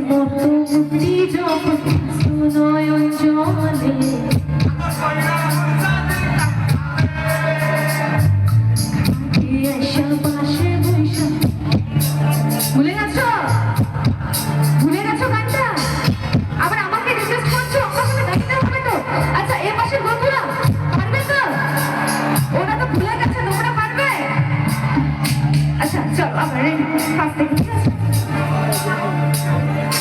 মতো যখন নয়ন জলে।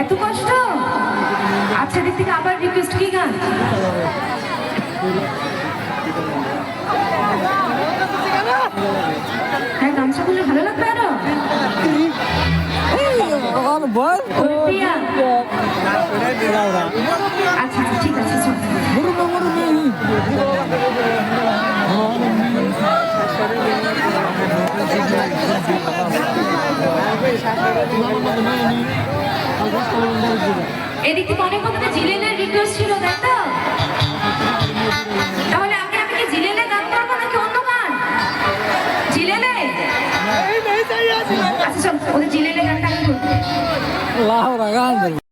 এত কষ্ট? আচ্ছা দিক থেকে আবার রিকোয়েস্ট কি গান? হ্যাঁ গামছা করলে ভালো লাগবে আরও? বল এদিক থেকে অনেক কথা জিলেনের রিকোয়েস্ট ছিল তাই তাহলে আমি আপনাকে জিলেনে গান পারব নাকি অন্য গান? জিলেনে? আচ্ছা চল ওদের জিলেনে গানটা আমি করব গান